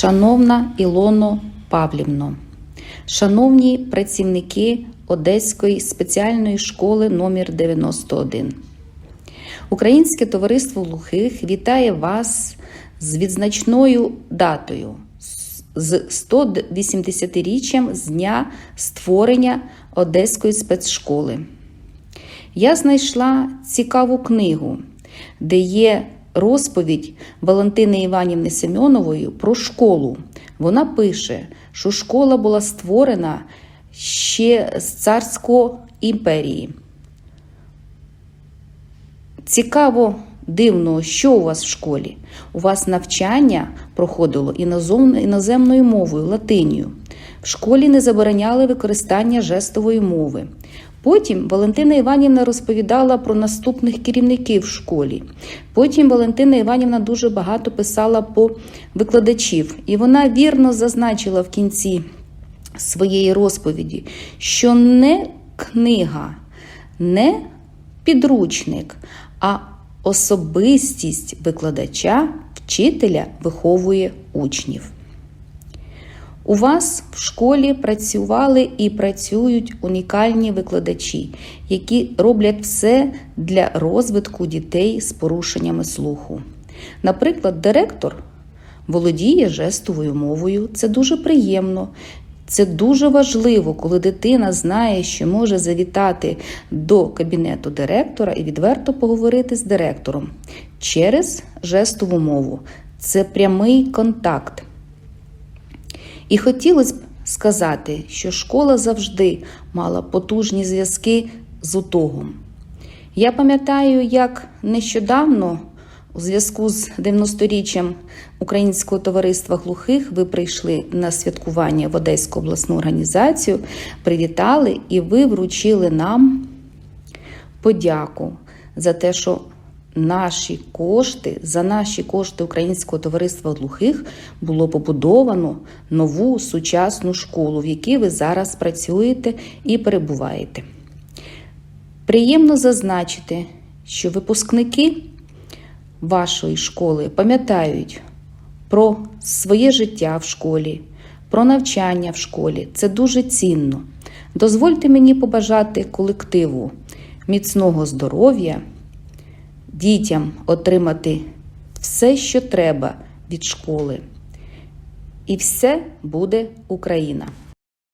Шановна Ілоно Павлівно, шановні працівники Одеської спеціальної школи номер 91 Українське товариство глухих вітає вас з відзначною датою з 180-річчям з дня створення Одеської спецшколи. Я знайшла цікаву книгу, де є розповідь Валентини Іванівни Семенової про школу. Вона пише, що школа була створена ще з царської імперії. Цікаво, дивно, що у вас в школі? У вас навчання проходило іноземною мовою, латинію. В школі не забороняли використання жестової мови. Потім Валентина Іванівна розповідала про наступних керівників в школі. Потім Валентина Іванівна дуже багато писала по викладачів, і вона вірно зазначила в кінці своєї розповіді, що не книга, не підручник, а особистість викладача, вчителя виховує учнів. У вас в школі працювали і працюють унікальні викладачі, які роблять все для розвитку дітей з порушеннями слуху. Наприклад, директор володіє жестовою мовою. Це дуже приємно. Це дуже важливо, коли дитина знає, що може завітати до кабінету директора і відверто поговорити з директором через жестову мову. Це прямий контакт. І хотілося б сказати, що школа завжди мала потужні зв'язки з утогом. Я пам'ятаю, як нещодавно, у зв'язку з 90-річчям Українського товариства глухих, ви прийшли на святкування в Одеську обласну організацію, привітали і ви вручили нам подяку за те, що наші кошти, за наші кошти Українського товариства глухих було побудовано нову сучасну школу, в якій ви зараз працюєте і перебуваєте. Приємно зазначити, що випускники вашої школи пам'ятають про своє життя в школі, про навчання в школі. Це дуже цінно. Дозвольте мені побажати колективу міцного здоров'я, дітям отримати все, що треба від школи. І все буде Україна.